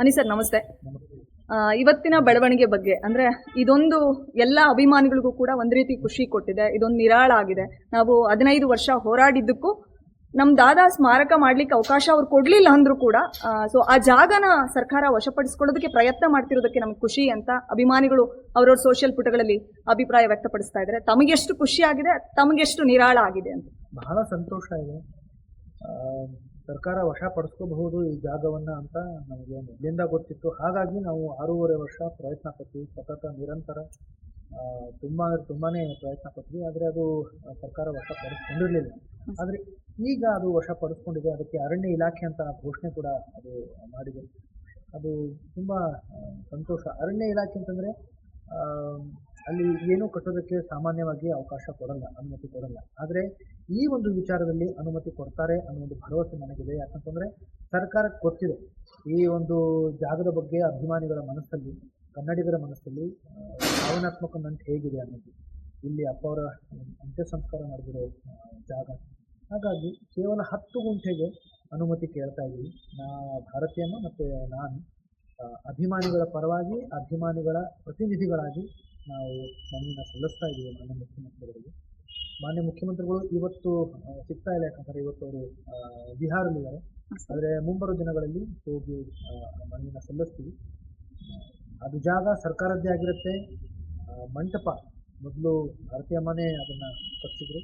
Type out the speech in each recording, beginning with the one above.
ಅನಿ sir, ನಮಸ್ತೆ. ಇವತ್ತಿನ ಬೆಳವಣಿಗೆ ಬಗ್ಗೆ, ಅಂದ್ರೆ ಇದೊಂದು ಎಲ್ಲ ಅಭಿಮಾನಿಗಳಿಗೂ ಕೂಡ ಒಂದು ರೀತಿ ಖುಷಿ ಕೊಟ್ಟಿದೆ, ಇದೊಂದು ನಿರಾಳ ಆಗಿದೆ. ನಾವು ಹದಿನೈದು ವರ್ಷ ಹೋರಾಡಿದ್ದಕ್ಕೂ ನಮ್ಮ ದಾದಾ ಸ್ಮಾರಕ ಮಾಡ್ಲಿಕ್ಕೆ ಅವಕಾಶ ಅವ್ರು ಕೊಡ್ಲಿಲ್ಲ ಅಂದರೂ ಕೂಡ ಸೊ ಆ ಜಾಗನ ಸರ್ಕಾರ ವಶಪಡಿಸ್ಕೊಳ್ಳೋದಕ್ಕೆ ಪ್ರಯತ್ನ ಮಾಡ್ತಿರೋದಕ್ಕೆ ನಮ್ಗೆ ಖುಷಿ ಅಂತ ಅಭಿಮಾನಿಗಳು ಅವ್ರವ್ರ ಸೋಷಿಯಲ್ ಪುಟಗಳಲ್ಲಿ ಅಭಿಪ್ರಾಯ ವ್ಯಕ್ತಪಡಿಸ್ತಾ ಇದ್ದಾರೆ. ತಮಗೆಷ್ಟು ಖುಷಿ ಆಗಿದೆ, ತಮಗೆಷ್ಟು ನಿರಾಳ ಆಗಿದೆ ಅಂತ. ಬಹಳ ಸಂತೋಷ ಇದೆ. ಸರ್ಕಾರ ವಶಪಡಿಸ್ಕೋಬಹುದು ಈ ಜಾಗವನ್ನ ಅಂತ ನಮಗೆ ಮೊದಲಿಂದ ಗೊತ್ತಿತ್ತು. ಹಾಗಾಗಿ ನಾವು ಆರೂವರೆ ವರ್ಷ ಪ್ರಯತ್ನ ಪಟ್ವಿ. ಸತತ ನಿರಂತರ ತುಂಬಾ, ತುಂಬಾನೇ ಪ್ರಯತ್ನ ಪಟ್ವಿ. ಆದರೆ ಅದು ಸರ್ಕಾರ ವಶಪಡಿಸ್ಕೊಂಡಿರಲಿಲ್ಲ ಆದರೆ ಈಗ ಅದು ವಶಪಡಿಸ್ಕೊಂಡಿದೆ ಅದಕ್ಕೆ ಅರಣ್ಯ ಇಲಾಖೆ ಅಂತ ಘೋಷಣೆ ಕೂಡ ಅದು ಮಾಡಿದೆ. ಅದು ತುಂಬಾ ಸಂತೋಷ. ಅರಣ್ಯ ಇಲಾಖೆ ಅಂತಂದ್ರೆ ಅಲ್ಲಿ ಏನೂ ಕಟ್ಟೋದಕ್ಕೆ ಸಾಮಾನ್ಯವಾಗಿ ಅವಕಾಶ ಕೊಡಲ್ಲ, ಅನುಮತಿ ಕೊಡಲ್ಲ. ಆದರೆ ಈ ಒಂದು ವಿಚಾರದಲ್ಲಿ ಅನುಮತಿ ಕೊಡ್ತಾರೆ ಅನ್ನೋ ಒಂದು ಭರವಸೆ ನನಗಿದೆ. ಯಾಕಂತಂದರೆ ಸರ್ಕಾರಕ್ಕೆ ಗೊತ್ತಿದೆ ಈ ಒಂದು ಜಾಗದ ಬಗ್ಗೆ ಅಭಿಮಾನಿಗಳ ಮನಸ್ಸಲ್ಲಿ, ಕನ್ನಡಿಗರ ಮನಸ್ಸಲ್ಲಿ ಭಾವನಾತ್ಮಕ ನಂಟು ಹೇಗಿದೆ ಅನ್ನೋದು. ಇಲ್ಲಿ ಅಪ್ಪ ಅವರ ಅಂತ್ಯ ಸಂಸ್ಕಾರ ನಡೆದಿರೋ ಜಾಗ. ಹಾಗಾಗಿ ಕೇವಲ ಹತ್ತು ಗುಂಟೆಗೆ ಅನುಮತಿ ಕೇಳ್ತಾ ಇದ್ದೀವಿ ನಾ ಭಾರತೀಯಮ್ಮ ಮತ್ತು ನಾನು ಅಭಿಮಾನಿಗಳ ಪರವಾಗಿ, ಅಭಿಮಾನಿಗಳ ಪ್ರತಿನಿಧಿಗಳಾಗಿ ನಾವು ಮನವಿನ ಸಲ್ಲಿಸ್ತಾ ಇದ್ದೀವಿ ನನ್ನ ಮುಖ್ಯಮಂತ್ರಿಗಳಿಗೆ ಮಾನ್ಯ ಮುಖ್ಯಮಂತ್ರಿಗಳು ಇವತ್ತು ಸಿಗ್ತಾ ಇಲ್ಲ ಯಾಕಂದ್ರೆ ಇವತ್ತು ಅವರು ಬಿಹಾರಲ್ಲಿದ್ದಾರೆ ಆದರೆ ಮುಂಬರುವ ದಿನಗಳಲ್ಲಿ ಹೋಗಿ ಮನವಿನ ಸಲ್ಲಿಸ್ತೀವಿ. ಅದು ಜಾಗ ಸರ್ಕಾರದ್ದೇ ಆಗಿರುತ್ತೆ. ಮಂಟಪ ಮೊದಲು ಭಾರತೀಯ ಮನೆ ಅದನ್ನು ಕಟ್ಟಿಸಿದ್ರು.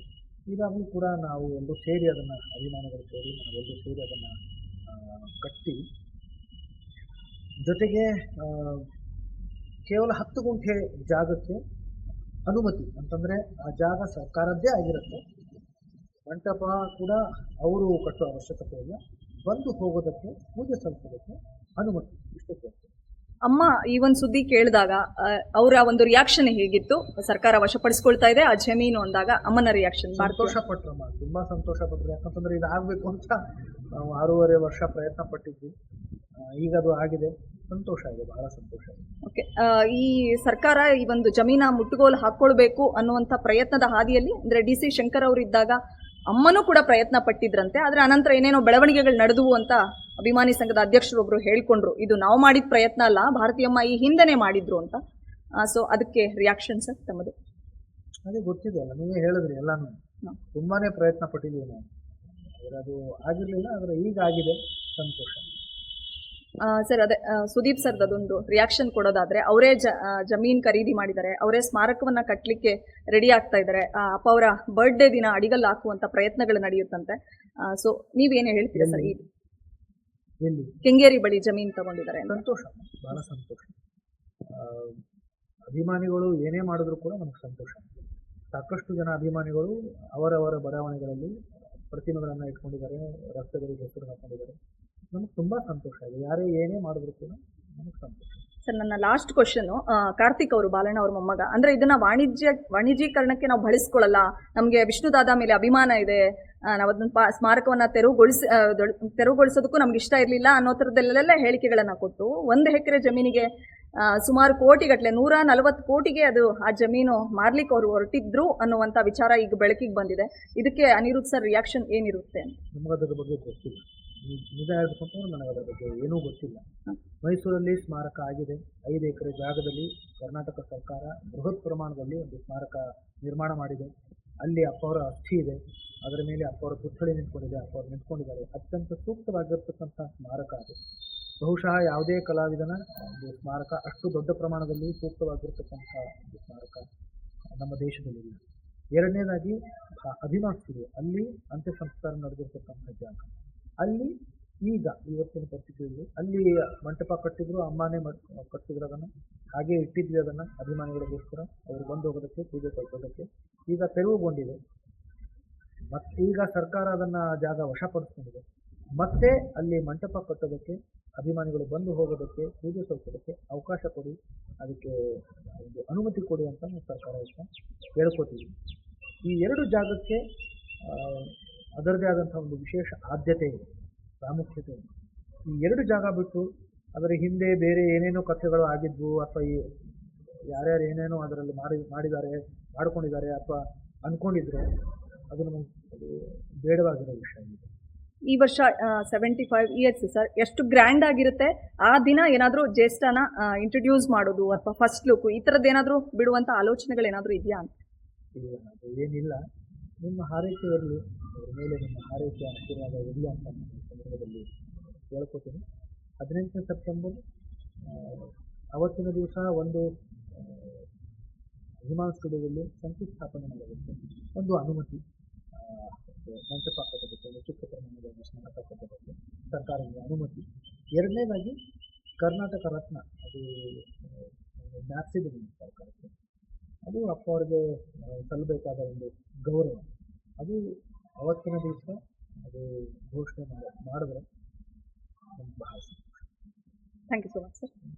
ಈಗಾಗಲೂ ಕೂಡ ನಾವು ಎಲ್ಲರೂ ಸೇರಿ ಅದನ್ನು ಅಭಿಮಾನಿಗಳು ಸೇರಿ ನಾವೆಲ್ಲರೂ ಸೇರಿ ಅದನ್ನು ಕಟ್ಟಿ ಜೊತೆಗೆ ಕೇವಲ ಹತ್ತು ಗುಂಟೆ ಜಾಗಕ್ಕೆ ಅನುಮತಿ ಅಂತಂದರೆ ಆ ಜಾಗ ಸರ್ಕಾರದ್ದೇ ಆಗಿರುತ್ತೆ. ಮಂಟಪ ಕೂಡ ಅವರು ಕಟ್ಟುವ ಅವಶ್ಯಕತೆ ಇಲ್ಲ. ಬಂದು ಹೋಗೋದಕ್ಕೆ ಪೂಜೆ ಸಲ್ಲಿಸೋದಕ್ಕೆ ಅನುಮತಿ ಇಷ್ಟೇ ಕೇಳ್ತೀವಿ ಅಮ್ಮ ಈ ಒಂದು ಸುದ್ದಿ ಕೇಳಿದಾಗ ಅವರ ಒಂದು ರಿಯಾಕ್ಷನ್ ಹೇಗಿತ್ತು? ಸರ್ಕಾರ ವಶಪಡಿಸ್ಕೊಳ್ತಾ ಇದೆ ಆ ಜಮೀನು ಅಂದಾಗ ಅಮ್ಮನ ರಿಯಾಕ್ಷನ್ ಸಂತೋಷ ಅಮ್ಮ ತುಂಬಾ ಸಂತೋಷ ಪಟ್ರು. ಯಾಕಂತಂದ್ರೆ ಇದಾಗಬೇಕು ಅಂತ ನಾವು ಆರೂವರೆ ವರ್ಷ ಪ್ರಯತ್ನ ಪಟ್ಟಿದ್ವಿ. ಈಗ ಅದು ಆಗಿದೆ. ಸಂತೋಷ ಇದೆ ಬಹಳ ಸಂತೋಷ ಇದೆ. ಈ ಸರ್ಕಾರ ಈ ಒಂದು ಜಮೀನ ಮುಟ್ಟುಗೋಲು ಹಾಕ್ಕೊಳ್ಬೇಕು ಅನ್ನುವಂಥ ಪ್ರಯತ್ನದ ಹಾದಿಯಲ್ಲಿ ಅಂದರೆ ಡಿ ಸಿ ಶಂಕರ್ ಅವರು ಇದ್ದಾಗ ಅಮ್ಮನೂ ಕೂಡ ಪ್ರಯತ್ನ ಪಟ್ಟಿದ್ರಂತೆ. ಆದರೆ ಅನಂತರ ಏನೇನೋ ಬೆಳವಣಿಗೆಗಳು ನಡೆದವು ಅಂತ ಅಭಿಮಾನಿ ಸಂಘದ ಅಧ್ಯಕ್ಷರೊಬ್ರು ಹೇಳಿಕೊಂಡ್ರು ಇದು ನಾವು ಮಾಡಿದ ಪ್ರಯತ್ನ ಅಲ್ಲ ಭಾರತೀಯಮ್ಮ ಈ ಹಿಂದೆನೆ ಮಾಡಿದ್ರು ಅಂತ. ಸೊ ಅದಕ್ಕೆ ರಿಯಾಕ್ಷನ್ ಸರ್ ತಮ್ಮದು. ಅದೇ ಗೊತ್ತಿದೆ ಅಲ್ಲ ನೀವೇ ಹೇಳಿದ್ರಿ ಎಲ್ಲಾನು. ತುಂಬಾನೇ ಪ್ರಯತ್ನ ಪಟ್ಟಿದ್ದೀವಿ ನಾವು. ಅದು ಆಗಿರಲಿಲ್ಲ ಆದರೆ ಈಗ ಆಗಿದೆ ಸಂತೋಷ. ಸರ್ ಅದೇ ಸುದೀಪ್ ಸರ್ ಅದೊಂದು ರಿಯಾಕ್ಷನ್ ಕೊಡೋದಾದ್ರೆ ಅವರೇ ಜ ಜಮೀನ್ ಖರೀದಿ ಮಾಡಿದ್ದಾರೆ. ಅವರೇ ಸ್ಮಾರಕವನ್ನ ಕಟ್ಟಲಿಕ್ಕೆ ರೆಡಿ ಆಗ್ತಾ ಇದ್ದಾರೆ. ಅಪ್ಪ ಅವರ ಬರ್ಡೇ ದಿನ ಅಡಿಗಲ್ ಹಾಕುವಂತ ಪ್ರಯತ್ನಗಳು ನಡೆಯುತ್ತಂತೆ. ಸೊ ನೀವೇನು ಹೇಳ್ತೀರಾ ಸರ್ ಈ ಕೆಂಗೇರಿ ಬಳಿ ಜಮೀನ್ ತಗೊಂಡಿದ್ದಾರೆ ಸಂತೋಷ. ಬಹಳ ಸಂತೋಷ. ಅಭಿಮಾನಿಗಳು ಏನೇ ಮಾಡಿದ್ರು ಕೂಡ ನಮ್ಗೆ ಸಂತೋಷ. ಸಾಕಷ್ಟು ಜನ ಅಭಿಮಾನಿಗಳು ಅವರವರ ಬಡಾವಣೆಗಳಲ್ಲಿ ಪ್ರತಿಮೆಗಳನ್ನು ಇಟ್ಕೊಂಡಿದ್ದಾರೆ ರಸ್ತೆಗಳಿಗೆ ಹೆಸರು ಹಾಕೊಂಡಿದ್ದಾರೆ. ನಮಗೆ ತುಂಬಾ ಸಂತೋಷ ಇದೆ. ಯಾರೇ ಏನೇ ಮಾಡಿದ್ರು ಕೂಡ ನಮಗೆ ಸಂತೋಷ. ಸರ್ ನನ್ನ ಲಾಸ್ಟ್ ಕ್ವಶನ್ ಕಾರ್ತಿಕ್ ಅವರು ಬಾಲಣ್ಣ ಅವ್ರ ಮೊಮ್ಮಗ. ಅಂದ್ರೆ ಇದನ್ನ ವಾಣಿಜ್ಯ ವಾಣಿಜ್ಯೀಕರಣಕ್ಕೆ ನಾವು ಬಳಸ್ಕೊಳ್ಳಲ್ಲ. ನಮಗೆ ವಿಷ್ಣುದಾದ ಮೇಲೆ ಅಭಿಮಾನ ಇದೆ. ನಾವು ಅದನ್ನ ಪಾ ಸ್ಮಾರಕವನ್ನ ತೆರವುಗೊಳಿಸಿ ತೆರವುಗೊಳಿಸೋದಕ್ಕೂ ನಮ್ಗೆ ಇಷ್ಟ ಇರಲಿಲ್ಲ ಅನ್ನೋ ಥರದಲ್ಲೆಲ್ಲ ಹೇಳಿಕೆಗಳನ್ನ ಕೊಟ್ಟು ಒಂದು ಎಕರೆ ಜಮೀನಿಗೆ ಸುಮಾರು ಕೋಟಿಗಟ್ಟಲೆ ನೂರ ನಲವತ್ತು ಕೋಟಿಗೆ ಅದು ಆ ಜಮೀನು ಮಾರ್ಲಿಕ್ಕೆ ಅವರು ಹೊರಟಿದ್ರು ಅನ್ನುವಂಥ ವಿಚಾರ ಈಗ ಬೆಳಕಿಗೆ ಬಂದಿದೆ. ಇದಕ್ಕೆ ಅನಿರುದ್ಧ ಸರ್ ರಿಯಾಕ್ಷನ್ ಏನಿರುತ್ತೆ ಅಂತ? ನಮಗೆ ಅದರ ಬಗ್ಗೆ ಗೊತ್ತಿಲ್ಲ. ನಿಜ ಹೇಳ್ಬೇಕಂತಂದ್ರೆ ನನಗೆ ಅದರ ಬಗ್ಗೆ ಏನೂ ಗೊತ್ತಿಲ್ಲ. ಮೈಸೂರಲ್ಲಿ ಸ್ಮಾರಕ ಆಗಿದೆ. ಐದು ಎಕರೆ ಜಾಗದಲ್ಲಿ ಕರ್ನಾಟಕ ಸರ್ಕಾರ ಬೃಹತ್ ಪ್ರಮಾಣದಲ್ಲಿ ಒಂದು ಸ್ಮಾರಕ ನಿರ್ಮಾಣ ಮಾಡಿದೆ. ಅಲ್ಲಿ ಅಪ್ಪವರ ಅಸ್ಥಿ ಇದೆ. ಅದರ ಮೇಲೆ ಅಪ್ಪವರ ಪುತ್ಥಳಿ ನಿಂತ್ಕೊಂಡಿದೆ. ಅಪ್ಪವರು ನಿಂತ್ಕೊಂಡಿದ್ದಾರೆ. ಅತ್ಯಂತ ಸೂಕ್ತವಾಗಿರ್ತಕ್ಕಂಥ ಸ್ಮಾರಕ ಅದು. ಬಹುಶಃ ಯಾವುದೇ ಕಲಾವಿದನ ಒಂದು ಸ್ಮಾರಕ ಅಷ್ಟು ದೊಡ್ಡ ಪ್ರಮಾಣದಲ್ಲಿ ಸೂಕ್ತವಾಗಿರ್ತಕ್ಕಂಥ ಒಂದು ಸ್ಮಾರಕ ನಮ್ಮ ದೇಶದಲ್ಲಿ ಇಲ್ಲ ಎರಡನೇದಾಗಿ ಅಭಿಮಾನಿಸಿದೆ ಅಭಿಮಾನ್ ಅಲ್ಲಿ ಅಂತ್ಯ ಸಂಸ್ಕಾರ ನಡೆದಿರ್ತಕ್ಕಂಥ ಜಾಗ. ಅಲ್ಲಿ ಈಗ ಇವತ್ತಿನ ಪರಿಸ್ಥಿತಿಯಲ್ಲಿ ಅಲ್ಲಿ ಮಂಟಪ ಕಟ್ಟಿದ್ರು, ಅಮ್ಮನೇ ಕಟ್ಟಿದ್ರು ಅದನ್ನು. ಹಾಗೆ ಇಟ್ಟಿದ್ವಿ ಅದನ್ನು ಅಭಿಮಾನಿಗಳಿಗೋಸ್ಕರ. ಅವರು ಬಂದು ಹೋಗೋದಕ್ಕೆ, ಪೂಜೆ ಕಲ್ಪೋದಕ್ಕೆ ಈಗ ತೆರವುಗೊಂಡಿದೆ. ಮತ್ತೆ ಈಗ ಸರ್ಕಾರ ಅದನ್ನು ಜಾಗ ವಶಪಡಿಸ್ಕೊಂಡಿದೆ. ಮತ್ತೆ ಅಲ್ಲಿ ಮಂಟಪ ಕಟ್ಟೋದಕ್ಕೆ, ಅಭಿಮಾನಿಗಳು ಬಂದು ಹೋಗೋದಕ್ಕೆ, ಪೂಜೆ ಸಲ್ಲಿಸೋದಕ್ಕೆ ಅವಕಾಶ ಕೊಡಿ, ಅದಕ್ಕೆ ಒಂದು ಅನುಮತಿ ಕೊಡಿ ಅಂತ ನಾವು ಸರ್ಕಾರ ಹೇಳ್ಕೊತೀವಿ ಈ ಎರಡು ಜಾಗಕ್ಕೆ ಅದರದೇ ಆದಂಥ ಒಂದು ವಿಶೇಷ ಆದ್ಯತೆ ಇದೆ ಪ್ರಾಮುಖ್ಯತೆ ಇದೆ. ಈ ಎರಡು ಜಾಗ ಬಿಟ್ಟು ಅದರ ಹಿಂದೆ ಬೇರೆ ಏನೇನೋ ಕಥೆಗಳು ಆಗಿದ್ವು ಅಥವಾ ಈ ಯಾರ್ಯಾರು ಏನೇನೋ ಅದರಲ್ಲಿ ಮಾಡಿ ಮಾಡಿದ್ದಾರೆ ಮಾಡ್ಕೊಂಡಿದ್ದಾರೆ ಅಥವಾ ಅಂದ್ಕೊಂಡಿದ್ರೆ ಅದು ನಮಗೆ ಬೇಡವಾಗಿರೋ ವಿಷಯ ಇದೆ ಈ ವರ್ಷ ಸೆವೆಂಟಿ ಫೈವ್ ಇಯರ್ಸ್ ಸರ್ ಎಷ್ಟು ಗ್ರ್ಯಾಂಡ್ ಆಗಿರುತ್ತೆ? ಆ ದಿನ ಏನಾದರೂ ಜ್ಯೇಷ್ಠನ ಇಂಟ್ರೊಡ್ಯೂಸ್ ಮಾಡೋದು ಅಥವಾ ಫಸ್ಟ್ ಲುಕ್ ಈ ಥರದ್ದು ಏನಾದರೂ ಬಿಡುವಂಥ ಆಲೋಚನೆಗಳೇನಾದರೂ ಇದೆಯಾ ಅಂತ? ಇಲ್ಲ ಏನಿಲ್ಲ. ನಿಮ್ಮ ಹಾರೈಕೆ ಇರಲಿ ಅದ್ರ ಮೇಲೆ ನಿಮ್ಮ ಹಾರೈಕೆ ಆಶೀರ್ವಾದ ಇರಲಿ ಅಂತ ನಾನು ಸಂದರ್ಭದಲ್ಲಿ ಹೇಳ್ಕೊತೀನಿ. ಹದಿನೆಂಟನೇ ಸೆಪ್ಟೆಂಬರ್ ಅವತ್ತಿನ ದಿವಸ ಒಂದು ಹಿಮಾನ್ ಸ್ಟುಡಿಯೋದಲ್ಲಿ ಶಂಕುಸ್ಥಾಪನೆ ಮಾಡೋದಕ್ಕೆ ಒಂದು ಅನುಮತಿ ಮಂಟಪ ಕಟ್ಟೋದಕ್ಕೆ ಒಂದು ಚಿಕ್ಕ ಸ್ಮಾರಕ ಕಟ್ಟೋದಕ್ಕೆ ಅನುಮತಿ. ಎರಡನೇದಾಗಿ, ಕರ್ನಾಟಕ ರತ್ನ, ಅದು ಜ್ಞಾಪಿಸಿದ್ದೀನಿ ಸರ್ಕಾರಕ್ಕೆ ಅದು ಅಪ್ಪ ಅವ್ರಿಗೆ ಸಲ್ಲಬೇಕಾದ ಒಂದು ಗೌರವ. ಅದು ಅವತ್ತಿನ ದಿವಸ ಅದು ಘೋಷಣೆ ಮಾಡ, ಮಾಡಿದ್ರೆ ನಮ್ಗೆ ಬಹಳ ಸಂತೋಷ. Thank you so much sir